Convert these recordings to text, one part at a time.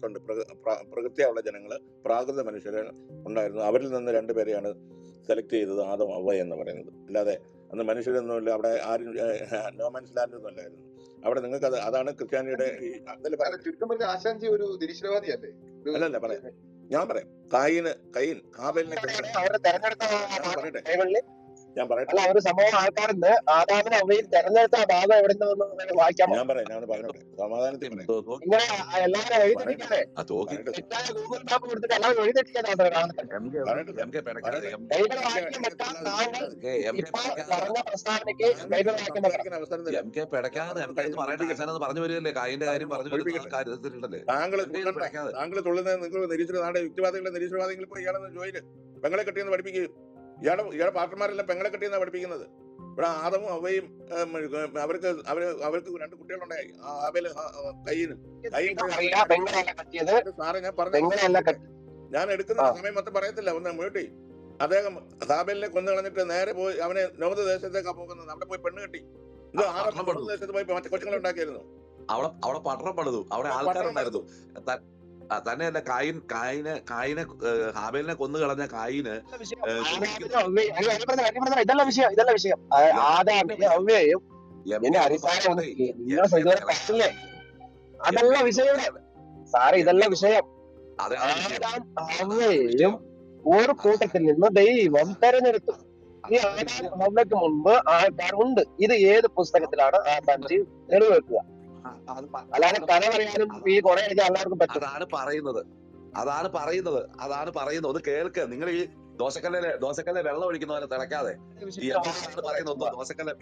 പ്രക- പ്ര- പ്രകൃതിയുള്ള ജനങ്ങൾ പ്രാകൃത മനുഷ്യർ ഉണ്ടായിരുന്നു അവരിൽ നിന്ന് രണ്ടുപേരെയാണ് സെലക്ട് ചെയ്തത് ആദം അവ എന്ന് പറയുന്നത് അല്ലാതെ അന്ന് മനുഷ്യരൊന്നുമില്ല അവിടെ ആരും നോമാൻസ് ലാൻഡ് ഒന്നും അല്ലായിരുന്നു അവിടെ നിങ്ങൾക്ക് അത് അതാണ് ക്രിസ്ത്യാനിയുടെ ഒരു നിരീശ്വരവാദിയല്ലേ അല്ലല്ല പറയാം ഞാൻ പറയാം കായിന് കൈൻ കാബലിനെ ഞാൻ പറയട്ടെ ഞാൻ പറയട്ടെ. അല്ല ഒരു സംഭവം ആൾക്കാരുണ്ട്. ആദാമിനെ അവയിൽ തെരഞ്ഞെടുത്ത ആ ഭാഗം എവിടെ നിന്ന് വായിക്കാം ഞാൻ പറയാം ഞാൻ പറയട്ടെ സമാധാനത്തിൽ ഇങ്ങനെ എല്ലാവരും പറയട്ടെ. ഗൂഗിൾ മാപ്പ് കൊടുത്തിട്ട് എല്ലാവരും എഴുതിരിക്കാതെ കാണുന്നത് എം കെ പറയട്ടെ. എം കെ പിടക്കാതെ എം ബൈബിൾ വാക്യം വെക്കാൻ താങ്കൾ കെ എം കെ ഇപ്പൊ പിടക്കാതെ പറഞ്ഞ വരികയല്ലേ? കായിന്റെ കാര്യം പറഞ്ഞു താങ്കൾ താങ്കൾ തുള്ളുന്നത് നിങ്ങൾ നിരീശ്വരവാദികളെ നിരീശ്വരവാദികളെ നിരീശ്വരവാദികൾ പോയി ഇയാളെന്ന് ജോയിൽ. പെങ്ങളെ കെട്ടിയെന്ന് പഠിപ്പിക്കും. ഇയാളെ ഇയാളെ പാർട്ടന്മാരെല്ലാം പെങ്ങളെ കെട്ടിയെന്നാണ് പഠിപ്പിക്കുന്നത്. ഇവിടെ ആദമും അവയും അവർക്ക് അവർ അവർക്ക് രണ്ട് കുട്ടികളുണ്ടായി. ആ, കയ്യിനും കത്തിയത് സാറേ ഞാൻ പറഞ്ഞു ഞാൻ എടുക്കുന്ന. സമയം മൊത്തം പറയത്തില്ല ഒന്ന് വീട്ടി അദ്ദേഹം ഹാബലിനെ കൊന്നു കളഞ്ഞിട്ട് നേരെ പോയി അവനെ നോമത ദേശത്തേക്കാ പോകുന്നത്. അവിടെ പോയി പെണ്ണ് കെട്ടി. ഇത് ആറ് ദേശത്ത് പോയി മറ്റേ കൊച്ചുങ്ങളെ ഉണ്ടാക്കിയിരുന്നു അവിടെ അവിടെ പട്ടണം പണിതു. അവിടെ ആൾക്കാരുണ്ടായിരുന്നു. തന്നെയല്ല കായിൻ കായിനെ കായിനെ ഹാബേലിനെ കൊന്നു കളഞ്ഞ കായിന് ഇതല്ല വിഷയം. ഇതല്ല വിഷയം അവയെയും അതല്ല വിഷയം. സാറ് ഇതല്ല വിഷയം. അവയെയും ഒരു കൂട്ടത്തിൽ നിന്ന് ദൈവം തെരഞ്ഞെടുത്തു. ഈ ആദാം മുമ്പ് മുൻപ് ആൾക്കാരുണ്ട് ഇത് ഏത് പുസ്തകത്തിലാണ് ആദാംജി തെളിവ് വെക്കുക അതാണ് പറയുന്നത് അതാണ് പറയുന്നത്. അതാണ് പറയുന്നത്. ഒന്ന് കേൾക്ക്. നിങ്ങൾ ഈ ദോശക്കല്ല ദോശക്കല്ല വെള്ളം ഒഴിക്കുന്ന പോലെ തിളക്കാതെ ഈ എം കെ പറയുന്നത് ദോശക്കല്ലെ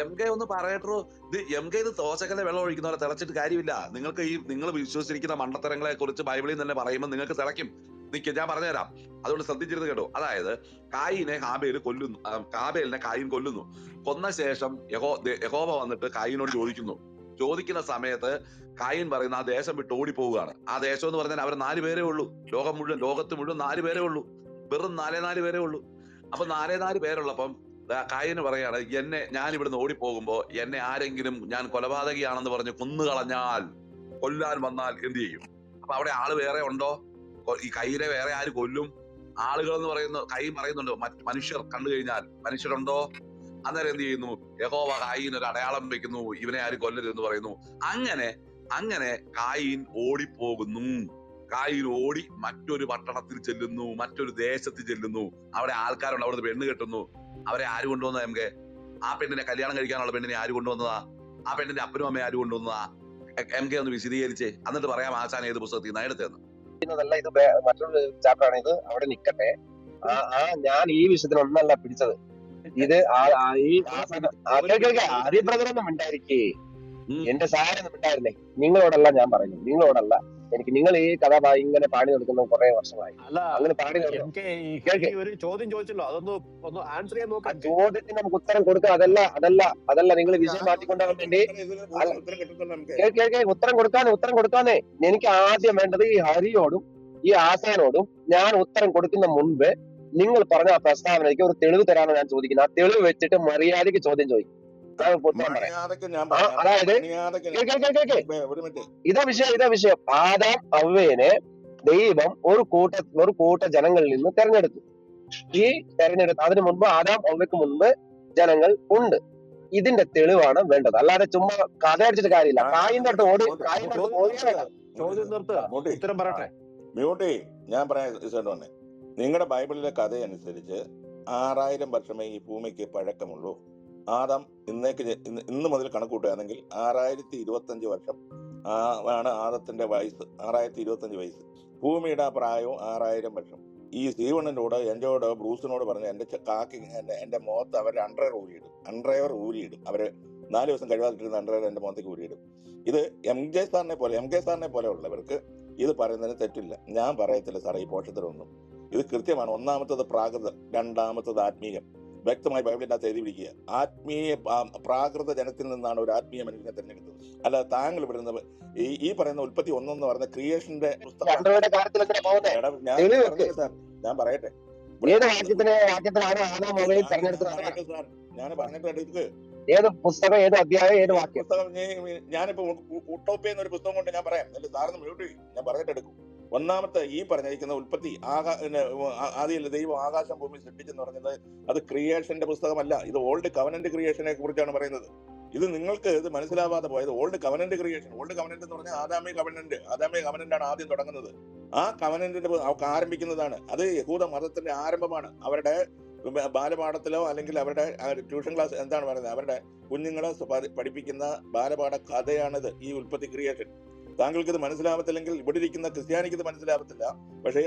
എം കെ ഒന്ന് പറയട്ടോ ഇത് എം കെ ഇത് ദോശക്കല്ലെ വെള്ളം ഒഴിക്കുന്ന പോലെ തിളച്ചിട്ട് കാര്യമില്ല. നിങ്ങൾക്ക് ഈ നിങ്ങൾ വിശ്വസിച്ചിരിക്കുന്ന മണ്ടത്തരങ്ങളെ കുറിച്ച് ബൈബിളിൽ തന്നെ പറയുമ്പോൾ നിങ്ങൾക്ക് തിളയ്ക്കും. നിൽക്കും ഞാൻ പറഞ്ഞുതരാം. അതുകൊണ്ട് ശ്രദ്ധിച്ചിരുന്ന് കേട്ടോ. അതായത് കായിനെ ഹാബേൽ കൊല്ലുന്നു. ഹാബേലിനെ കായിൻ കൊല്ലുന്നു. കൊന്ന ശേഷം യഹോ യഹോബ വന്നിട്ട് കായിനോട് ചോദിക്കുന്നു. ചോദിക്കുന്ന സമയത്ത് കായിൻ പറയുന്ന ആ ദേശം വിട്ട് ഓടിപ്പോവുകയാണ്. ആ ദേശം എന്ന് പറഞ്ഞാൽ അവർ നാല് പേരേ ഉള്ളൂ. ലോകം മുഴുവൻ ലോകത്ത് മുഴുവൻ നാല് പേരേ ഉള്ളൂ. വെറും നാലേ നാല് പേരേ ഉള്ളൂ. അപ്പൊ നാലേ നാല് പേരുള്ളപ്പം കായന് പറയാണ് എന്നെ ഞാൻ ഇവിടുന്ന് ഓടിപ്പോകുമ്പോ എന്നെ ആരെങ്കിലും ഞാൻ കൊലപാതകിയാണെന്ന് പറഞ്ഞ് കുന്നുകളഞ്ഞാൽ കൊല്ലാൻ വന്നാൽ എന്ത് ചെയ്യും? അപ്പൊ അവിടെ ആൾ വേറെ ഉണ്ടോ? ഈ കൈയിലെ വേറെ ആര് കൊല്ലും? ആളുകൾ എന്ന് പറയുന്ന കൈ പറയുന്നുണ്ടോ? മനുഷ്യർ കണ്ടു കഴിഞ്ഞാൽ മനുഷ്യരുണ്ടോ? അന്നേരം എന്ത് ചെയ്യുന്നു? യഹോവ കായിന് ഒരു അടയാളം വെക്കുന്നു. ഇവനെ ആര് കൊല്ലരുത് എന്ന് പറയുന്നു. അങ്ങനെ അങ്ങനെ കായിൻ ഓടിപ്പോകുന്നു. കായിൻ ഓടി മറ്റൊരു പട്ടണത്തിൽ ചെല്ലുന്നു. മറ്റൊരു ദേശത്ത് ചെല്ലുന്നു. അവിടെ ആൾക്കാരുണ്ട്. അവിടുന്ന് പെണ്ണ് കെട്ടുന്നു. അവരെ ആര് കൊണ്ടുവന്നതാ നമുക്ക്? ആ പെണ്ണിനെ കല്യാണം കഴിക്കാനുള്ള പെണ്ണിനെ ആര് കൊണ്ടുവന്നതാ? ആ പെണ്ണിന്റെ അപ്പനും അമ്മയും ആര് കൊണ്ടുവന്നതാ? എ- കെ ഒന്ന് വിശദീകരിച്ച്. എന്നിട്ട് പറയാം ആശാൻ ഏത് പുസ്തകത്തിൽ നിന്ന്? എടുത്തെന്ന്. ചെയ്യുന്നതല്ല ഇത് മറ്റൊരു ചാപ്റ്റർ ആണ് ഇത്. അവിടെ നിക്കട്ടെ. ആ ഞാൻ ഈ വിഷയത്തിൽ ഒന്നല്ല പിടിച്ചത്. ഇത് ഒന്നും മിണ്ടായിരിക്കേ എന്റെ സാരൊന്നും മിണ്ടായിരുന്നേ നിങ്ങളോടല്ല ഞാൻ പറയുന്നത്. നിങ്ങളോടല്ല. എനിക്ക് നിങ്ങൾ ഈ കഥ ഇങ്ങനെ പാടി നടക്കുന്ന കുറെ വർഷമായി അല്ല അങ്ങനെ പാടി. ഒരു ചോദ്യം ചോദിച്ചല്ലോ അതൊന്ന് ഒന്ന് ആൻസർ ചെയ്യാൻ നോക്കാം. ചോദ്യത്തിന് നമുക്ക് ഉത്തരം കൊടുക്കാം. അതല്ല അതല്ല അതല്ല നിങ്ങൾ വിഷയം മാറ്റിക്കൊണ്ടാകാൻ വേണ്ടി. കേൾക്കേ ഉത്തരം കേൾക്ക് കൊടുക്കാനേ ഉത്തരം കൊടുക്കാനേ. എനിക്ക് ആദ്യം വേണ്ടത് ഈ ഹരിയോടും ഈ ആസാനോടും ഞാൻ ഉത്തരം കൊടുക്കുന്ന മുൻപ് നിങ്ങൾ പറഞ്ഞ ആ പ്രസ്താവനയ്ക്ക് ഒരു തെളിവ് തരാനോ ഞാൻ ചോദിക്കുന്നത് ആ തെളിവ് വെച്ചിട്ട് മര്യാദയ്ക്ക് ചോദ്യം ചോദിക്കും. അതായത് ഇതാ വിഷയം ഇതാ വിഷയം. ആദാം അവ്വേനെ ദൈവം ഒരു കൂട്ട ഒരു കൂട്ട ജനങ്ങളിൽ നിന്ന് തെരഞ്ഞെടുത്തു. ഈ തെരഞ്ഞെടുത്ത് അതിനു മുൻപ് ആദാം അവയ്ക്ക് മുൻപ് ജനങ്ങൾ ഉണ്ട്. ഇതിന്റെ തെളിവാണ് വേണ്ടത്. അല്ലാതെ ചുമ്മാ കഥ അടിച്ചിട്ട് കാര്യമില്ല. കായിന്റെ അടുത്ത് ഓടി കായിന്റെ അടുത്ത് ചോദ്യം നിർത്തുക. മോട്ടി ഉത്തരം പറയട്ടെ. മ്യൂട്ടി ഞാൻ പറയാം നിങ്ങളുടെ ബൈബിളിലെ കഥ അനുസരിച്ച് ആറായിരം വർഷമേ ഈ ഭൂമിക്ക് പഴക്കമുള്ളൂ. ആദം ഇന്നേക്ക് ഇന്ന് മുതൽ കണക്കൂട്ടുകയാണെങ്കിൽ ആറായിരത്തി ഇരുപത്തഞ്ച് വർഷം ആണ് ആദത്തിന്റെ വയസ്സ് ആറായിരത്തി ഇരുപത്തഞ്ച് വയസ്സ്. ഭൂമിയുടെ പ്രായവും ആറായിരം വർഷം. ഈ സ്റ്റീവണിനോട് എന്റെയോട് ബ്രൂസിനോട് പറഞ്ഞു എന്റെ കാക്കി എന്റെ എന്റെ മുഖത്ത് അവർ അണ്ടർവെയർ ഊരിയിടും. അണ്ടർവെയർ ഊരിയിടും. അവർ നാല് ദിവസം കഴിവാതിട്ടിരുന്ന അണ്ടർവെയർ എന്റെ മുഖത്തേക്ക് ഊരിയിടും. ഇത് എം ജെ സാറിനെ പോലെ എം കെ സാറിനെ പോലെ ഉള്ളവർക്ക് ഇത് പറയുന്നതിന് തെറ്റില്ല. ഞാൻ പറയത്തില്ല സാറേ ഈ പോഷത്തിലൊന്നും ഇത് കൃത്യമാണ്. ഒന്നാമത്തത് പ്രാകൃതം രണ്ടാമത്തത് ആത്മീയം വ്യക്തമായി ബൈബിളിനകത്ത് എഴുതി പിടിക്കുക. ആത്മീയ പ്രാകൃത ജനത്തിൽ നിന്നാണ് ഒരു ആത്മീയ മനുഷ്യനെ തിരഞ്ഞെടുത്തത്. അല്ല താങ്കൾ വിടുന്ന ഈ ഈ പറയുന്ന ഉൽപ്പത്തി ഒന്നെന്ന് പറയുന്ന ക്രിയേഷന്റെ ഞാൻ പറയട്ടെ. ഞാൻ പറഞ്ഞിട്ടുണ്ട് ഏത് പുസ്തകം ഏത് അധ്യായം ഏത് വാക്യം? പുസ്തകം ഞാനിപ്പോ ഉട്ടോപ്പിയെന്നൊരു പുസ്തകം കൊണ്ട് ഞാൻ പറയാം. സാറിന് മ്യൂട്ട് ചെയ്യും. ഞാൻ പറഞ്ഞിട്ട് എടുക്കും. ഒന്നാമത്തെ ഈ പറഞ്ഞിരിക്കുന്ന ഉൽപ്പത്തി ആകാ പിന്നെ, ആ- ദൈവം ആകാശം ഭൂമി സൃഷ്ടിച്ചെന്ന് പറഞ്ഞത് അത് ക്രിയേഷന്റെ പുസ്തകമല്ല. ഇത് ഓൾഡ് കവനന്റ് ക്രിയേഷനെ കുറിച്ചാണ് പറയുന്നത്. ഇത് നിങ്ങൾക്ക് ഇത് മനസ്സിലാവാതെ പോയത് old covenant creation old covenant എന്ന് പറഞ്ഞാൽ ആദാമി കവനന്റ് ആദാമി കവനന്റ് ആണ് ആദ്യം തുടങ്ങുന്നത്. ആ കവനന്റിന്റെ ആരംഭിക്കുന്നതാണ്. അത് യഹൂദ മതത്തിന്റെ ആരംഭമാണ്. അവരുടെ ബാലപാഠത്തിലോ അല്ലെങ്കിൽ അവരുടെ ട്യൂഷൻ ക്ലാസ് എന്താണ് പറയുന്നത്? അവരുടെ കുഞ്ഞുങ്ങളെ പഠിപ്പിക്കുന്ന ബാലപാഠ കഥയാണിത് ഈ ഉൽപ്പത്തി ക്രിയേഷൻ താങ്കൾക്ക് ഇത് മനസ്സിലാവത്തില്ലെങ്കിൽ ഇവിടെ ഇരിക്കുന്ന ക്രിസ്ത്യാനിക്ക് ഇത് മനസ്സിലാവത്തില്ല. പക്ഷേ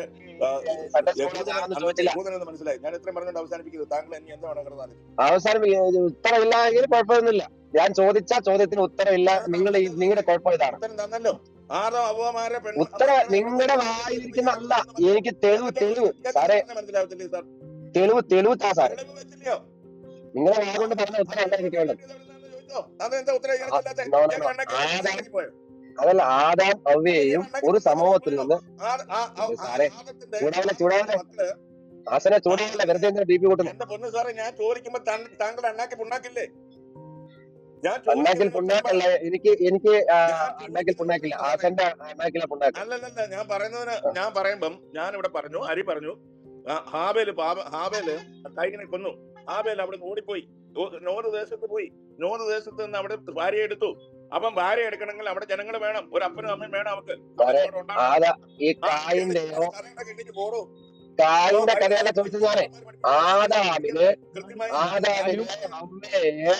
മനസ്സിലായി. ഞാൻ ഇത്രയും പറഞ്ഞുകൊണ്ട് അവസാനിപ്പിക്കുന്നത് താങ്കൾ എന്നെ എന്താണ് വേണം കിടന്നാലും? അവസാനം ഈ ഉത്തരവില്ല എങ്കിൽ കുഴപ്പമൊന്നുമില്ല. ഞാൻ ചോദിച്ച ചോദ്യത്തിന് ഉത്തരമില്ല. നിങ്ങൾ നിങ്ങളുടെ കുഴപ്പം ഇതാണ്. ഉത്തരം അവമാരെ പെണ്ണ് ഉത്തര നിങ്ങളുടെ വായിരിക്കുന്ന അല്ല. എനിക്ക് തെളിവ് തെളിവ്. സാറേ. മനസ്സിലാവത്തില്ലേ സാർ. തെളിവ് തെളിവ് താ സാറേ. നിങ്ങളുടെ വായ കൊണ്ട് പറഞ്ഞ ഉത്തരം എന്താ എനിക്ക് വേണ്ടത് ഉത്തരം അതല്ല ആദാം അവയെയും ഒരു സമൂഹത്തിൽ നിന്ന് സാറേ, ആദത്തിന്റെ ചൂടാവല്ലേ, ചൂടാവല്ലേ? ആസനെ ചൂടാവില്ല വെറുതെ ബി പി കൂട്ടുന്നു. എന്റെ പൊന്ന് സാറേ ഞാൻ ചോദിക്കുമ്പോ താങ്കൾ അണ്ണാക്കി പുണ്ണാക്കില്ലേ? അണ്ണാക്കിൽ പുണ്ണാക്കല്ല എനിക്ക് എനിക്ക് അണ്ണാക്കിൽ പുണ്ണാക്കില്ല. ആസന്റെ അണ്ണാക്കിലെ പുണ്ണാക്കില്ല അല്ലല്ല ഞാൻ പറയുന്നതിന് ഞാൻ പറയുമ്പം ഞാൻ ഇവിടെ പറഞ്ഞു അരി പറഞ്ഞു. ഹാബേൽ ഹാബേൽ കൈകിനെ കൊന്നു. ഹാബേൽ അവിടെ ഓടിപ്പോയി. നോർ നോറ് ദേശത്ത് പോയി. നോറ് ദേശത്ത് നിന്ന് അവിടെ ഭാര്യ എടുത്തു അപ്പം ഭാര്യ എടുക്കണമെങ്കിൽ അവിടെ ജനങ്ങൾ വേണം. ഒരു അപ്പനും അമ്മയും വേണം അവർക്ക് ഈ കായിന്റെയോ? കായിന്റെ കഥയല്ല ചോദിച്ചത് ഞാനേ ആദാമിന് ആദാമിന് അമ്മയെ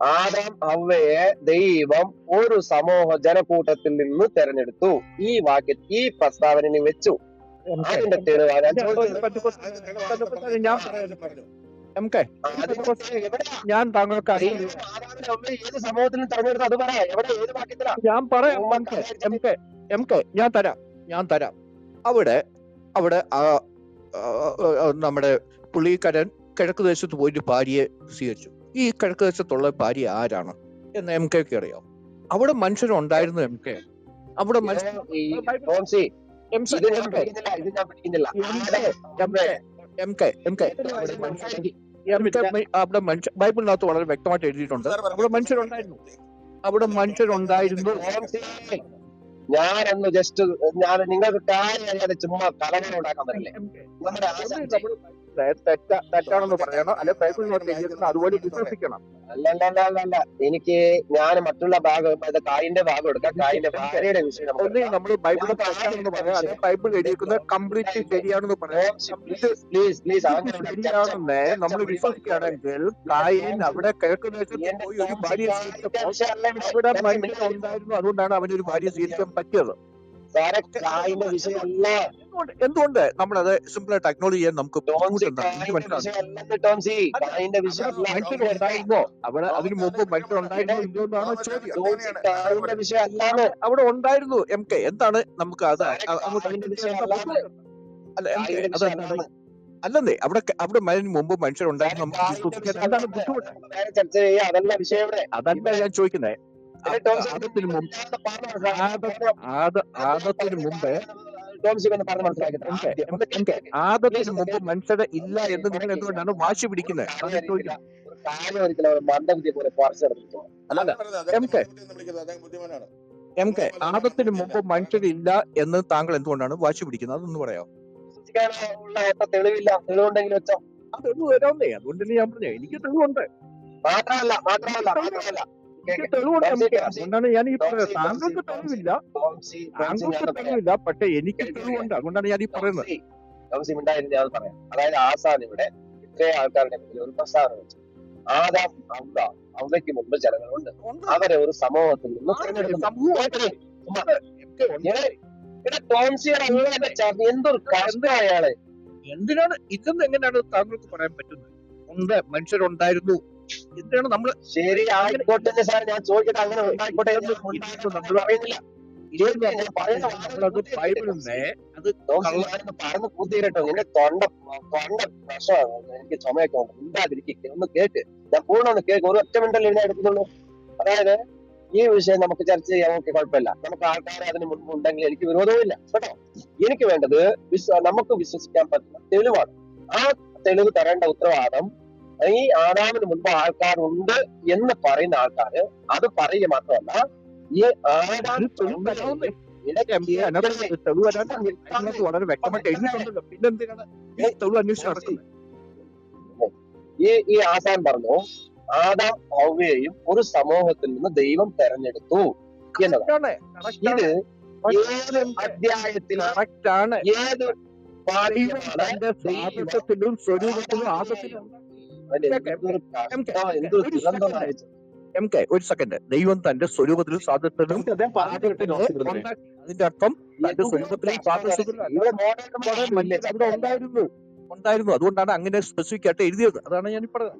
ആദാം അവയെ ദൈവം ഒരു സമൂഹ ജനക്കൂട്ടത്തിൽ നിന്ന് തെരഞ്ഞെടുത്തു. ഈ വാക്യ ഈ പ്രസ്താവന വെച്ചു. അതിന്റെ തെളിവാണ് ഞാൻ ചോദിച്ചത് ഞാൻ കെ താങ്കൾക്ക് അറിയില്ല ഏത് സമൂഹത്തിൽ നിന്ന് അത് പറ എവിടെ ഏത് വാക്യത്തിലാ ഞാൻ പറയാം കെ കെ ഞാൻ തരാം ഞാൻ തരാം. അവിടെ അവിടെ നമ്മുടെ പുള്ളിക്കാരൻ കിഴക്ക് ദേശത്ത് പോയിട്ട് ഭാര്യയെ സ്വീകരിച്ചു. ഈ കിഴക്ക് ദേശത്തുള്ള ഭാര്യ ആരാണ് എന്ന് എം കെക്ക് അറിയാം. അവിടെ മനുഷ്യരുണ്ടായിരുന്നു എം കെ അവിടെ K, K, K, M K, M K. അവിടെ മനുഷ്യ ബൈബിളിനകത്ത് വളരെ വ്യക്തമായിട്ട് എഴുതിയിട്ടുണ്ട്. അവിടെ മനുഷ്യരുണ്ടായിരുന്നു. അവിടെ മനുഷ്യരുണ്ടായിരുന്നു. ഞാൻ ഞാനൊന്ന് ജസ്റ്റ് ഞാൻ നിങ്ങൾക്ക് കാര്യം അറിയാതെ ചുമ്മാ കലങ്ങൾ ഉണ്ടാക്കാൻ പറ്റില്ലേ? നമ്മുടെ തെറ്റാണെന്ന് പറയണം. അല്ലെ ബൈബിളിനകത്ത് എഴുതിയിരിക്കുന്നത് അതുപോലെ വിശ്വസിക്കണം. എനിക്ക് ഞാൻ മറ്റുള്ള ഭാഗം കായിന്റെ ഭാഗം എടുക്കാം. കായിന്റെ ഭാര്യയുടെ വിഷയം നമ്മൾ ബൈബിൾ തെറ്റാണെന്ന് പറയാം. അല്ലെ ബൈബിൾ എഴുതിയിരിക്കുന്നത് കംപ്ലീറ്റ്ലി ശരിയാണെന്ന് പറയാം. പ്ലീസ് പ്ലീസ് ശരിയാണെന്ന് നമ്മൾ വിശ്വസിക്കുകയാണെങ്കിൽ കായൻ അവിടെ പോയി ഒരു ഭാര്യ സ്വീകരിച്ചപ്പോൾ അവിടെ മനുഷ്യൻ ഉണ്ടായിരുന്നു. അതുകൊണ്ടാണ് അവനൊരു ഭാര്യ സ്വീകരിക്കാൻ പറ്റിയത്. സാറെ കായിന്റെ വിഷയമല്ല എന്തുകൊണ്ട് നമ്മൾ നമ്മളത് സിമ്പിൾ ആയിട്ട് അക്നോളജ് ചെയ്യാൻ നമുക്ക് അവിടെ അതിന് മുമ്പ് വിഷയമല്ലാന്ന്. അവിടെ ഉണ്ടായിരുന്നു എം കെ എന്താണ് നമുക്ക് അത് അല്ലന്നേ അങ്ങോട്ട് അല്ല വിഷയമല്ല എം കെ കായിന്റെ അല്ലെന്നേ അവിടെ അവിടെ അതിന് മുമ്പ് മനുഷ്യരുണ്ടായിരുന്നു നമുക്ക് അതല്ല ഞാൻ ചോദിക്കുന്നത് ആദത്തിന് മുമ്പ് ആദത്തിന് മുമ്പ് ആദത്തിന് മുമ്പ് ഇല്ല. എന്ന് നിങ്ങൾ എന്തുകൊണ്ടാണ് വാശി പിടിക്കുന്നത്? M K. ആദത്തിന് മുമ്പ് മനുഷ്യരില്ല എന്ന് താങ്കൾ എന്തുകൊണ്ടാണ് വാശി പിടിക്കുന്നത്? അതൊന്ന് പറയാം തെളിവില്ല. തെളിവുണ്ടെങ്കിൽ വെച്ചോ. അതുകൊണ്ടല്ലേ ഞാൻ പറഞ്ഞു. എനിക്ക് തെളിവുണ്ട്. മാത്രമല്ല മാത്രമല്ല മാത്രമല്ല. എനിക്ക് തെളിവുണ്ട് എം കെ. അതുകൊണ്ടാണ് ഞാൻ ഈ പറയുന്നത്. താങ്കൾക്ക് തെളിവില്ല. താങ്കൾക്ക് തെളിവില്ല പക്ഷെ എനിക്ക് തെളിവുണ്ട്. അതുകൊണ്ടാണ് ഞാൻ ഈ പറയുന്നത്. ഞാൻ പറയാം. അതായത് ആസാൻ ഇവിടെ ഇത്രയും ആൾക്കാരുടെ മുമ്പിൽ ഒരു പ്രസ്താവന വെച്ചു. ആദാം അവ അവയ്ക്ക് മുമ്പ് ജനങ്ങളുണ്ട്. അവരെ ഒരു സമൂഹത്തിൽ നിന്ന് തിരഞ്ഞെടുക്കും എന്തൊരു കഷ്ടം അയാൾ. എന്തിനാണ് ഇതെന്ന് എങ്ങനെയാണ് താങ്കൾക്ക് പറയാൻ പറ്റുന്നത്? ഉണ്ട് മനുഷ്യരുണ്ടായിരുന്നു. എന്തിനാണ് നമ്മൾ ശരി ആയിക്കോട്ടെ സാർ ഞാൻ ചോദിക്കട്ടെ അങ്ങനെ എന്ന് നമ്മൾ പറയുന്നില്ല. പറഞ്ഞു പൂർത്തീരട്ടോ നിന്റെ തൊണ്ട തൊണ്ട പ്രശ്നമാണ്. എനിക്ക് ചുമയൊക്കെ ഉണ്ട്. ഉണ്ടാതിരിക്കുക ഒന്ന് കേക്ക് ഞാൻ പൂർണ ഒന്ന് കേക്ക് ഒരു ഒറ്റ മിനിറ്റല്ലേ ഇതിനെ എടുക്കുന്നുള്ളൂ അതായത് ഈ വിഷയം നമുക്ക് ചർച്ച ചെയ്യാൻ നമുക്ക് കുഴപ്പമില്ല. നമുക്ക് ആൾക്കാർ അതിന് മുൻപ് ഉണ്ടെങ്കിൽ എനിക്ക് വിരോധവുമില്ല കേട്ടോ? എനിക്ക് വേണ്ടത് വിശ്വ നമുക്ക് വിശ്വസിക്കാൻ പറ്റുന്ന തെളിവാണ്. ആ തെളിവ് തരേണ്ട ഉത്തരവാദം ഈ ആദാമിന് മുൻപ് ആൾക്കാരുണ്ട് എന്ന് പറയുന്ന ആൾക്കാര് അത് പറയുക മാത്രമല്ല ഈ ആദാം വളരെ വ്യക്തമായിട്ട് എഴുതിയിട്ടുണ്ടല്ലോ. പിന്നെന്തിനാണ് ഈ തെളിവ് അന്വേഷിച്ച് നടക്കുന്നത്? ഈ ഈ ആസാൻ പറഞ്ഞു ആദാം ഹൗവയെയും ഒരു സമൂഹത്തിൽ നിന്ന് ദൈവം തെരഞ്ഞെടുത്തു എന്നതാണ്. ഇത് ഏത് അധ്യായത്തിലാണ് ഏത് സ്വരൂപത്തിലും ആദത്തിലും എം കെ ഒരു സെക്കൻഡ് ദൈവം തന്റെ സ്വരൂപത്തിലും ഉണ്ടാക്കി. അതിന്റെ അർത്ഥം തന്റെ സ്വരൂപത്തിലും ഉണ്ടായിരുന്നു. ഉണ്ടായിരുന്നു. അതുകൊണ്ടാണ് അങ്ങനെ സ്പെസിഫിക് ആയിട്ട് എഴുതിയത്. അതാണ് ഞാൻ പറഞ്ഞത്.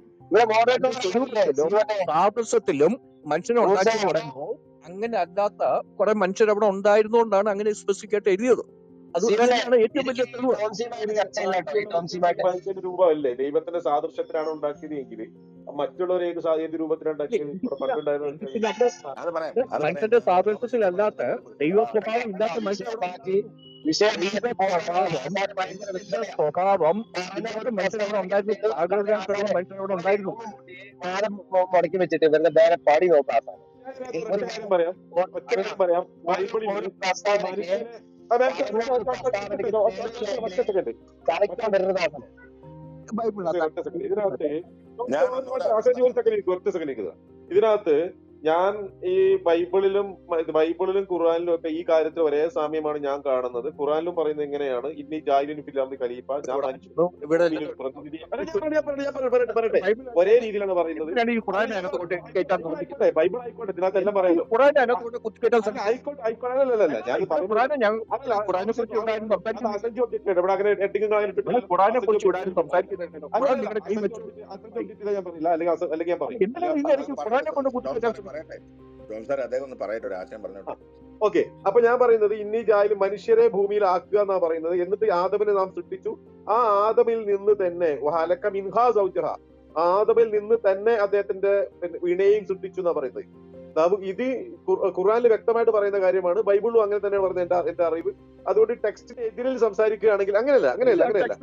സാദൃശ്യത്തിലും മനുഷ്യനെ ഉണ്ടാക്കി പറയുമ്പോൾ അങ്ങനെ അല്ലാത്ത കുറെ മനുഷ്യർ അവിടെ ഉണ്ടായിരുന്നുകൊണ്ടാണ് അങ്ങനെ സ്പെസിഫിക് ആയിട്ട് എഴുതിയത്. മനുഷ്യന്റെ രൂപമല്ലേ? ദൈവത്തിന്റെ സാദൃശ്യത്തിലാണ് ഉണ്ടാക്കിയത് എങ്കിൽ മറ്റുള്ളവർ ഏത് ഏത്. മനുഷ്യന്റെ സാദൃശ്യത്തിലല്ലാത്ത ദൈവ സ്വഭാവം ഇല്ലാത്ത മനുഷ്യർ സ്വഭാവം. ഉണ്ടായിരുന്നു. മുടക്കി വെച്ചിട്ട് ഇവരുടെ നേരെ പാടി നോക്കാം. പറയാം. പറയാം. അതെ, ഒറ്റ സെക്കൻഡ്. ഒറ്റ സെക്കൻഡ് ഇതിനകത്ത് ഞാൻ ഈ ബൈബിളിലും ബൈബിളിലും ഖുറാനിലും ഒക്കെ ഈ കാര്യത്തിൽ ഒരേ സാമ്യമാണ് ഞാൻ കാണുന്നത്. ഖുറാനിലും പറയുന്നത് എങ്ങനെയാണ് ഇനി ജാഹിലിൻ ഫിലാമി ഖലീഫ. ഞാൻ. ഒരേ രീതിയിലാണ് പറയുന്നത്. ബൈബിൾ ആയിക്കോട്ടെ ഇതിനകത്ത് എല്ലാം ശ്രമിക്കും ആയിക്കോട്ടെ ആയിക്കോട്ടെ അല്ലല്ല ഞാൻ പറയുന്നത് ഇവിടെ അങ്ങനെ അല്ലെങ്കിൽ ഞാൻ പറയും. പറയട്ടെ? ഒരു ഓക്കെ അപ്പൊ ഞാൻ പറയുന്നത് ഇന്നീ ജായിൽ മനുഷ്യരെ ഭൂമിയിൽ ആക്കുക എന്നാ പറയുന്നത്. എന്നിട്ട് ആദമിനെ നാം സൃഷ്ടിച്ചു. ആ ആദമിൽ നിന്ന് തന്നെ ആദമിൽ നിന്ന് തന്നെ അദ്ദേഹത്തിന്റെ പിന്നെ സൃഷ്ടിച്ചു എന്നാ പറയുന്നത്. ഇത് ഖുർആാനിൽ വ്യക്തമായിട്ട് പറയുന്ന കാര്യമാണ്. ബൈബിളും അങ്ങനെ തന്നെ പറഞ്ഞ എന്റെ എന്റെ അറിവ്. അതുകൊണ്ട് ടെക്സ്റ്റിന് എതിരിൽ സംസാരിക്കുകയാണെങ്കിൽ അങ്ങനെയല്ല അങ്ങനെയല്ല അങ്ങനെയല്ല.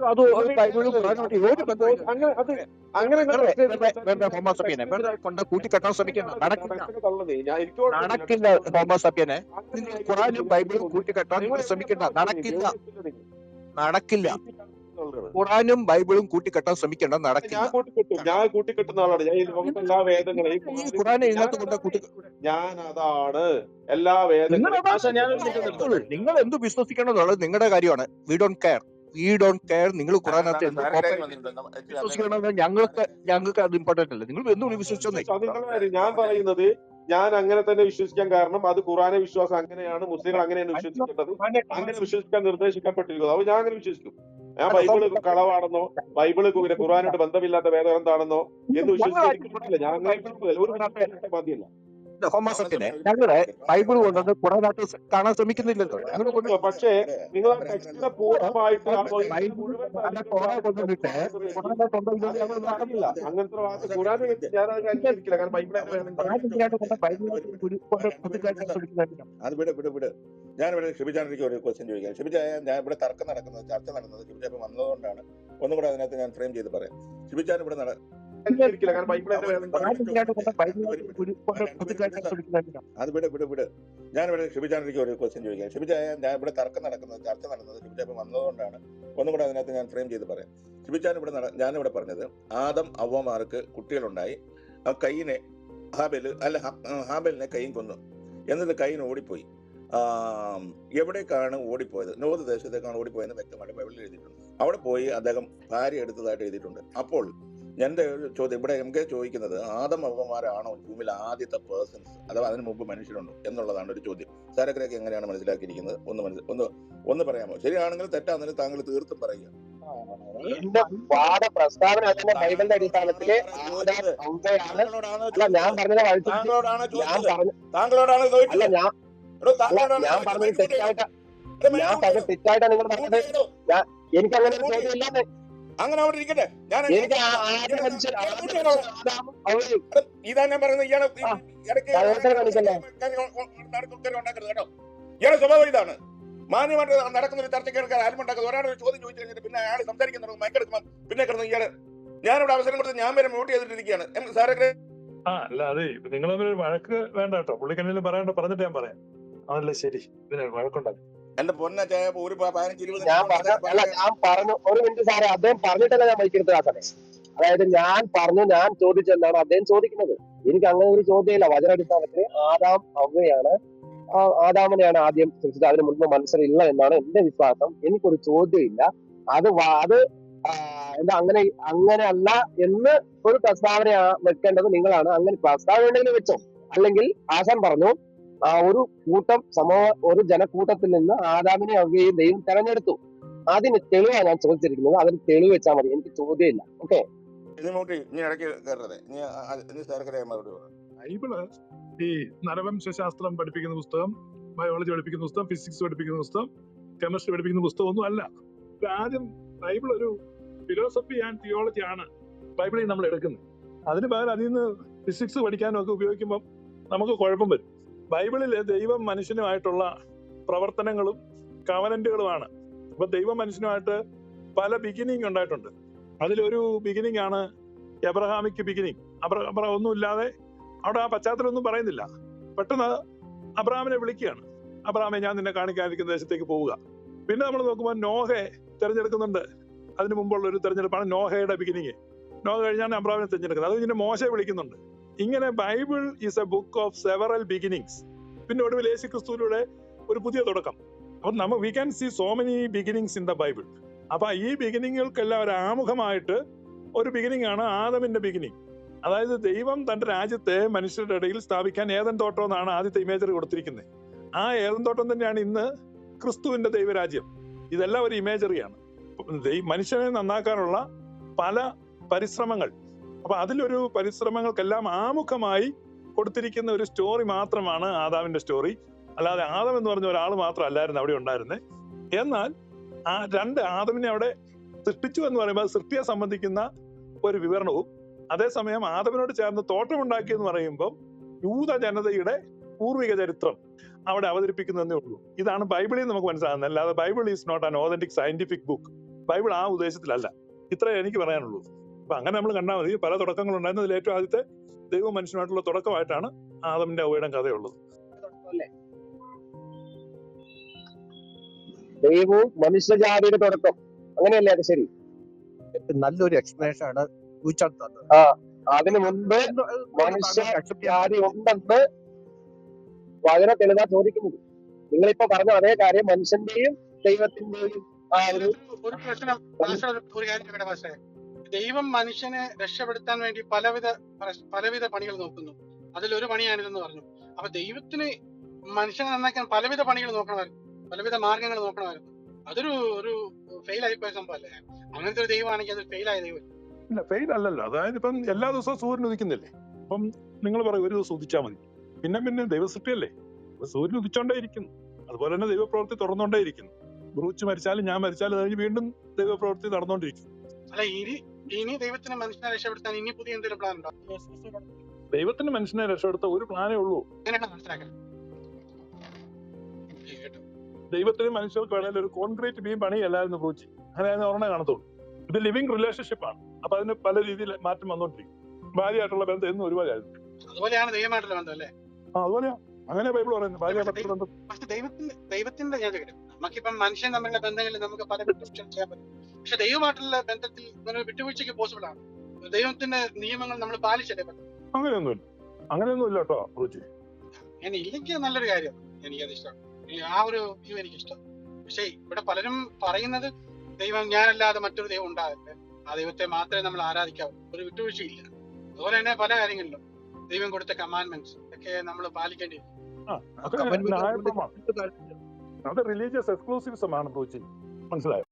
നടക്കില്ല. ഖുറാനും ബൈബിളും കൂട്ടിക്കെട്ടാൻ ശ്രമിക്കേണ്ട ശ്രമിക്കണ്ട നടക്കില്ല. ഞാൻ കൂട്ടിക്കെട്ടും. ഞാൻ കൂട്ടിക്കെട്ടുന്ന ആളാണ്. ഞാൻ എല്ലാ വേദങ്ങളെയും ഖുറാനെ ഇതിനകത്ത് കൊണ്ട കൂട്ടി ഞാൻ അതാണ് എല്ലാ അതാണ് നിങ്ങൾ എന്ത് വിശ്വസിക്കണം നിങ്ങളുടെ കാര്യമാണ്. We don't care we don't care നിങ്ങൾ ഖുറാനകത്ത് വിശ്വസിക്കണമെന്ന് ഞങ്ങൾക്ക് ഞങ്ങൾക്ക് അത് ഇമ്പോർട്ടന്റ് അല്ല. നിങ്ങൾ എന്തുകൊണ്ട് വിശ്വസിച്ചോന്നേ ഞാൻ പറയുന്നത് ഞാൻ അങ്ങനെ തന്നെ വിശ്വസിക്കാൻ കാരണം അത് ഖുറാനെ വിശ്വാസം അങ്ങനെയാണ് മുസ്ലിങ്ങൾ അങ്ങനെയാണ് വിശ്വസിക്കേണ്ടത്. അങ്ങനെ വിശ്വസിക്കാൻ നിർദ്ദേശിക്കപ്പെട്ടിരിക്കുന്നത് അപ്പൊ ഞാൻ അങ്ങനെ വിശ്വസിക്കും. ഞാൻ ബൈബിൾ കളവാണെന്നോ ബൈബിൾ പിന്നെ ഖുറാനോട് ബന്ധമില്ലാത്ത വേദഗ്രന്ഥാണെന്നോ എന്ന് വിശ്വസിക്കുന്നില്ല ഞാൻ. ഒരു മതിയല്ല. ഞങ്ങളുടെ ബൈബിൾ ഖുറാനകത്ത് കാണാൻ ശ്രമിക്കുന്നില്ലല്ലോ. പക്ഷേ നിങ്ങൾ ആ പൂർണമായിട്ട് ആ അങ്ങനത്തെ ഞാനിവിടെ ഷിബിചാണ്ടിക്ക് ഒരു ക്വസ്റ്റ്യൻ ചോദിക്കാം. ഷിബിചായ ഞാൻ ഇവിടെ തർക്കം നടക്കുന്നത് ചർച്ച നടന്നത് ഷിബിജ ഇപ്പൊ വന്നതുകൊണ്ടാണ്. ഒന്നും കൂടെ അതിനകത്ത് ഞാൻ ഫ്രെയിം ചെയ്ത് പറയാം. ഷിബിജാൻ ഇവിടെ നട അത് വിട് വിട് വിട്. ഞാനിവിടെ ഷിബിചാണ്ടിക്ക് ഒരു ക്വസ്റ്റ്യൻ ചോദിക്കാം. ഷിബിചായ ഞാൻ ഇവിടെ തർക്കം നടക്കുന്നത് ചർച്ച നടന്നത് ഷിബിജ ഇപ്പൊ വന്നതുകൊണ്ടാണ്. ഒന്നും കൂടെ അതിനകത്ത് ഞാൻ ഫ്രെയിം ചെയ്ത് പറയാം. ഷിബിജാൻ ഇവിടെ നട- ഞാനിവിടെ പറഞ്ഞത് ആദം അവമാർക്ക് കുട്ടികളുണ്ടായി. ആ കൈയിനെ ഹാബേൽ അല്ല ഹാബേലിനെ കൈയും കൊന്നു. എന്നിട്ട് കൈയിന് ഓടിപ്പോയി എവിടേക്കാണ് ഓടിപ്പോയത്? നോർത്ത് ദേശത്തേക്കാണ് ഓടിപ്പോയെന്ന് വ്യക്തമായിട്ട് ബൈബിളിൽ എഴുതിയിട്ടുണ്ട്. അവിടെ പോയി അദ്ദേഹം ഭാര്യ എടുത്തതായിട്ട് എഴുതിയിട്ടുണ്ട്. അപ്പോൾ എന്റെ ഒരു ചോദ്യം ഇവിടെ എം കെ ചോദിക്കുന്നത് ആദം അവമാരാണോ ഭൂമിയിൽ ആദ്യത്തെ പേഴ്സൺസ് അഥവാ അതിന് മുമ്പ് മനുഷ്യരുണ്ടോ എന്നുള്ളതാണ് ഒരു ചോദ്യം. സാരക്കരയൊക്കെ എങ്ങനെയാണ് മനസ്സിലാക്കിയിരിക്കുന്നത്? ഒന്ന് മനസ്സിൽ ഒന്ന് ഒന്ന് പറയാമോ? ശരിയാണെങ്കിൽ തെറ്റാണെങ്കിലും താങ്കൾ തീർത്തും പറയുക. എന്റെ വാദ പ്രസ്താവന അതിന്റെ ബൈബിളിന്റെ അടിസ്ഥാനത്തിൽ താങ്കളോടാണ് ഞാൻ പറഞ്ഞത് താങ്കളോടാണ് ഞാൻ പറഞ്ഞു താങ്കളോടാണ് അല്ല ഞാൻ താങ്കളോടാണ് ഞാൻ പറഞ്ഞത് തെറ്റായിട്ട് ഞാൻ പറഞ്ഞത് തെറ്റായിട്ടാണ് നിങ്ങൾ പറഞ്ഞത്. എനിക്ക് അങ്ങനെ ഒരു ചോദ്യം അങ്ങനെ അവിടെ ഇരിക്കട്ടെ. ഞാൻ ഇതാ ഞാൻ പറയുന്നത് ഇയാളെ ഉണ്ടാക്കരുത് കേട്ടോ. ഇയാളെ സ്വഭാവം ഇതാണ്. മാന്യമായിട്ട് നടക്കുന്ന ഒരു ചർച്ചയ്ക്ക് ആരും ഉണ്ടാക്കുന്നത് ഒരാൾ ഒരു ചോദ്യം ചോദിച്ചു കഴിഞ്ഞിട്ട് പിന്നെ അയാൾ സംസാരിക്കുന്ന മയക്കെടുക്കുമ്പോൾ പിന്നെ കിടന്ന് ഇയാൾ ഞാനിവിടെ അവസരം കൊടുത്ത് ഞാൻ വരെ മ്യൂട്ട് ചെയ്തിട്ടിരിക്കുകയാണ്. സാറേ ആ അല്ല അതെ നിങ്ങൾ തമ്മിൽ വഴക്ക് വേണ്ട കേട്ടോ. പുള്ളിക്കെന്തെങ്കിലും പറയണ്ട പറഞ്ഞിട്ട് ഞാൻ പറയാം. അതല്ലേ ശരി. ഇതിന് വഴക്കുണ്ടാക്കി. എന്റെ പൊന്നച്ചായ ഒരു പ- പതിനഞ്ച് ഇരുപത് ഞാൻ പറഞ്ഞ അല്ല ഞാൻ പറഞ്ഞു ഒരു മിനിറ്റ് സാറേ അദ്ദേഹം പറഞ്ഞിട്ടല്ല ഞാൻ മൈക്കെടുത്ത് സമയം. അതായത് ഞാൻ പറഞ്ഞു ഞാൻ ചോദിച്ചെന്നാണ് അദ്ദേഹം ചോദിക്കുന്നത്? എനിക്ക് അങ്ങനെ ഒരു ചോദ്യമില്ല. വചനാടിസ്ഥാനത്തിൽ ആദാം അവയാണ് ആദാമനെയാണ് ആദ്യം സൃഷ്ടിച്ചത് അതിന് മുൻപ് മനുഷ്യരില്ല എന്നാണ് എന്റെ വിശ്വാസം. എനിക്കൊരു ചോദ്യമില്ല. അത് അത് ആ, എന്താ അങ്ങനെ അങ്ങനെ അല്ല എന്ന് ഒരു പ്രസ്താവന ആ- വെക്കേണ്ടത് നിങ്ങളാണ്. അങ്ങനെ പ്രസ്താവന ഉണ്ടെങ്കിൽ വെച്ചോ. അല്ലെങ്കിൽ ആശാൻ പറഞ്ഞു ആ ഒരു കൂട്ടം സമൂഹ ഒരു ജനക്കൂട്ടത്തിൽ നിന്ന് ആദാമിനെ അവയെയും ദൈവം തെരഞ്ഞെടുത്തു. അതിന് തെളിവാണ് ഞാൻ ചോദിച്ചിരിക്കുന്നത്. അതിന് തെളിവ് വെച്ചാൽ മതി. എനിക്ക് ചോദ്യമില്ല. ഓക്കെ? ബൈബിൾ ഈ നരവംശാസ്ത്രം പഠിപ്പിക്കുന്ന പുസ്തകം ബയോളജി പഠിപ്പിക്കുന്ന പുസ്തകം ഫിസിക്സ് പഠിപ്പിക്കുന്ന പുസ്തകം കെമിസ്ട്രി പഠിപ്പിക്കുന്ന പുസ്തകം ഒന്നും അല്ല ആദ്യം ബൈബിൾ ഒരു ഫിലോസഫി ആൻഡ് തിയോളജി ആണ് ബൈബിളിൽ നമ്മൾ എടുക്കുന്നത്. അതിന് പകരം അതിൽ നിന്ന് ഫിസിക്സ് പഠിക്കാനും ഒക്കെ ഉപയോഗിക്കുമ്പോൾ നമുക്ക് കുഴപ്പം വരും. ബൈബിളിൽ ദൈവം മനുഷ്യനുമായിട്ടുള്ള പ്രവർത്തനങ്ങളും കവനന്റുകളുമാണ് അപ്പൊ ദൈവം മനുഷ്യനുമായിട്ട് പല ബിഗിനിങ് ഉണ്ടായിട്ടുണ്ട്. അതിലൊരു ബിഗിനിങ് ആണ് എബ്രഹാമിക്ക് ബിഗിനിങ് അബ്രഹാം അബ്ര ഒന്നുമില്ലാതെ അവിടെ ആ പശ്ചാത്തലം ഒന്നും പറയുന്നില്ല. പെട്ടെന്ന് അബ്രഹാമിനെ വിളിക്കുകയാണ്. അബ്രഹാമെ ഞാൻ നിന്നെ കാണിക്കാതിരിക്കുന്ന ദേശത്തേക്ക് പോവുക. പിന്നെ നമ്മൾ നോക്കുമ്പോൾ നോഹയെ തിരഞ്ഞെടുക്കുന്നുണ്ട്. അതിന് മുമ്പുള്ള ഒരു തിരഞ്ഞെടുപ്പാണ് നോഹയുടെ ബിഗിനിങ് നോഹ കഴിഞ്ഞാണ് അബ്രഹാമിനെ തിരഞ്ഞെടുക്കുന്നത്. അത് പിന്നെ മോശയെ വിളിക്കുന്നുണ്ട്. ഇങ്ങനെ Bible is a book of several beginnings പിന്നെ ഒടുവിൽ യേശു ക്രിസ്തുവിലൂടെ ഒരു പുതിയ തുടക്കം. അപ്പൊ നമ്മൾ we can see so many beginnings in the Bible അപ്പൊ ഈ ബിഗിനിങ്ങുകൾക്കെല്ലാം ഒരു ആമുഖമായിട്ട് ഒരു ബിഗിനിങ് ആണ് ആദമിന്റെ ബിഗിനിങ് അതായത് ദൈവം തന്റെ രാജ്യത്തെ മനുഷ്യരുടെ ഇടയിൽ സ്ഥാപിക്കാൻ ഏതൻ തോട്ടം എന്നാണ് ആദ്യത്തെ ഇമേജറി കൊടുത്തിരിക്കുന്നത് ആ ഏതൻ തോട്ടം തന്നെയാണ് ഇന്ന് ക്രിസ്തുവിന്റെ ദൈവരാജ്യം. ഇതെല്ലാം ഒരു ഇമേജറിയാണ് മനുഷ്യനെ നന്നാക്കാനുള്ള പല പരിശ്രമങ്ങൾ അപ്പൊ അതിലൊരു പരിശ്രമങ്ങൾക്കെല്ലാം ആമുഖമായി കൊടുത്തിരിക്കുന്ന ഒരു സ്റ്റോറി മാത്രമാണ് ആദാമിന്റെ സ്റ്റോറി. അല്ലാതെ ആദം എന്ന് പറഞ്ഞ ഒരാൾ മാത്രം അല്ലായിരുന്നു അവിടെ ഉണ്ടായിരുന്നത് എന്നാൽ ആ രണ്ട് ആദമിനെ അവിടെ സൃഷ്ടിച്ചു എന്ന് പറയുമ്പോൾ സൃഷ്ടിയെ സംബന്ധിക്കുന്ന ഒരു വിവരണവും അതേസമയം ആദമിനോട് ചേർന്ന് തോട്ടമുണ്ടാക്കി എന്ന് പറയുമ്പോൾ യൂത ജനതയുടെ പൂർവിക ചരിത്രം അവിടെ അവതരിപ്പിക്കുന്നതേ ഉള്ളൂ. ഇതാണ് ബൈബിളിൽ നമുക്ക് മനസ്സിലാകുന്നത്. അല്ലാതെ Bible is not an authentic scientific book Bible ആ ഉദ്ദേശത്തിലല്ല. ഇത്രേ എനിക്ക് പറയാനുള്ളൂ. അപ്പൊ അങ്ങനെ നമ്മൾ കണ്ടാൽ മതി. പല തുടക്കങ്ങൾ അതിൽ ഏറ്റവും ആദ്യത്തെ ദൈവ മനുഷ്യനായിട്ടുള്ള തുടക്കമായിട്ടാണ് ആദമിന്റെ അവയുടെ കഥയുള്ളത്. ദൈവവും മനുഷ്യജാതിയുടെ തുടക്കം. അങ്ങനെയല്ലേ അത് ശരി? നല്ലൊരു എക്സ്പ്ലനേഷൻ ആണ് തന്നത്. അതിനു മുൻപ് മനുഷ്യജാതി ഉണ്ടെന്ന് വളരെ തെളിവാ ചോദിക്കുന്നത്. നിങ്ങളിപ്പോ പറഞ്ഞ അതേ കാര്യം മനുഷ്യന്റെയും ദൈവത്തിന്റെയും ആ ഒരു പ്രശ്നം ഒരു കാര്യം ചോദിക്കട്ടെ മാസ്റ്ററെ ദൈവം മനുഷ്യനെ രക്ഷപ്പെടുത്താൻ വേണ്ടി പലവിധ പലവിധ പണികൾ നോക്കുന്നു. അതിലൊരു പണിയാണിതെന്ന് പറഞ്ഞു. അപ്പൊ ദൈവത്തിന് മനുഷ്യനെ നന്നാക്കാൻ പലവിധ പണികൾ നോക്കണമായിരുന്നു. പലവിധ മാർഗങ്ങൾ നോക്കണമായിരുന്നു. അതൊരു ഒരു ഫെയിൽ ആയിപ്പോയ സംഭവല്ലേ? അങ്ങനത്തെ ഒരു ദൈവമാണെങ്കിൽ അത് ഫെയിൽ ആയ ദൈവം. ഇല്ല ഫെയിൽ അല്ലല്ലോ അതായത് ഇപ്പം എല്ലാ ദിവസവും സൂര്യൻ ഉദിക്കുന്നില്ലേ? അപ്പം നിങ്ങൾ പറയും ഒരു ദിവസം ഉദിച്ചാൽ മതി. പിന്നെ പിന്നെ ദൈവസൃഷ്ടിയല്ലേ? അപ്പൊ സൂര്യൻ ഉദിച്ചോണ്ടേ ഇരിക്കുന്നു അതുപോലെ തന്നെ ദൈവപ്രവൃത്തി തുറന്നോണ്ടേ ഇരിക്കുന്നു ബ്രൂച്ച് മരിച്ചാലും ഞാൻ മരിച്ചാലും കഴിഞ്ഞ് വീണ്ടും ദൈവപ്രവൃത്തി നടന്നുകൊണ്ടിരിക്കും അല്ല ഇനി ഇനി ദൈവത്തിന് മനുഷ്യനെ രക്ഷപ്പെടുത്താൻ ഇനി പുതിയ എന്തെങ്കിലും പ്ലാൻ ഉണ്ടോ? ദൈവത്തിന് മനുഷ്യനെ രക്ഷപ്പെടുത്ത ഒരു പ്ലാനേ ഉള്ളൂ. ദൈവത്തിന് മനുഷ്യർക്ക് വേണമെങ്കിൽ ഒരു കോൺക്രീറ്റ് ബീം പണിയല്ലായിരുന്നു ബ്രൂച്ച് അങ്ങനെ ഓർമ്മ കാണത്തുള്ളൂ. ഇത് ലിവിങ് റിലേഷൻഷിപ്പ് ആണ്. അപ്പൊ അതിന് പല രീതിയിൽ മാറ്റം വന്നോണ്ടിരിക്കും. ഭാര്യയായിട്ടുള്ള ബന്ധം എന്നും ഒരുപോലെയായിരുന്നു അതുപോലെയാണ് ദൈവമായിട്ടുള്ള ബന്ധം അല്ലേ? ആ അതുപോലെയാ. അങ്ങനെ ബൈബിൾ പറയുന്നത് ഭാര്യ ബന്ധം ദൈവത്തിന്റെ ദൈവത്തിന്റെ ഞാൻ നമുക്കിപ്പം മനുഷ്യൻ തമ്മിലുള്ള ബന്ധങ്ങളിൽ നമുക്ക് പല ചെയ്യാൻ പറ്റും. പക്ഷെ ദൈവമായിട്ടുള്ള ബന്ധത്തിൽ വിട്ടുവീഴ്ചയ്ക്ക് പോസിബിൾ ആണ്. ദൈവത്തിന്റെ നിയമങ്ങൾ നമ്മൾ പാലിച്ചല്ലേ പറ്റും? അങ്ങനെയൊന്നുമില്ല. അങ്ങനെയൊന്നും ഇല്ല കേട്ടോ ഞാൻ ഇല്ലെങ്കിൽ നല്ലൊരു കാര്യം. എനിക്കത് ഇഷ്ടം. ഈ ആ ഒരു വ്യൂ എനിക്ക് ഇഷ്ടം പക്ഷെ ഇവിടെ പലരും പറയുന്നത് ദൈവം ഞാനല്ലാതെ മറ്റൊരു ദൈവം ഉണ്ടാകില്ല ആ ദൈവത്തെ മാത്രമേ നമ്മൾ ആരാധിക്കാവൂ. ഒരു വിട്ടുവീഴ്ചയില്ല അതുപോലെ തന്നെ പല കാര്യങ്ങളിലും ദൈവം കൊടുത്ത കമാൻഡ്മെന്റ്സ് ഒക്കെ നമ്മൾ പാലിക്കേണ്ടി വരും. ആ ആ അതൊക്കെ comment ന്യായപ്രമാണം അത് റിലീജിയസ് എക്സ്ക്ലൂസീവ്സം ആണ് ബ്രൂച്ച് മനസ്സിലായോ?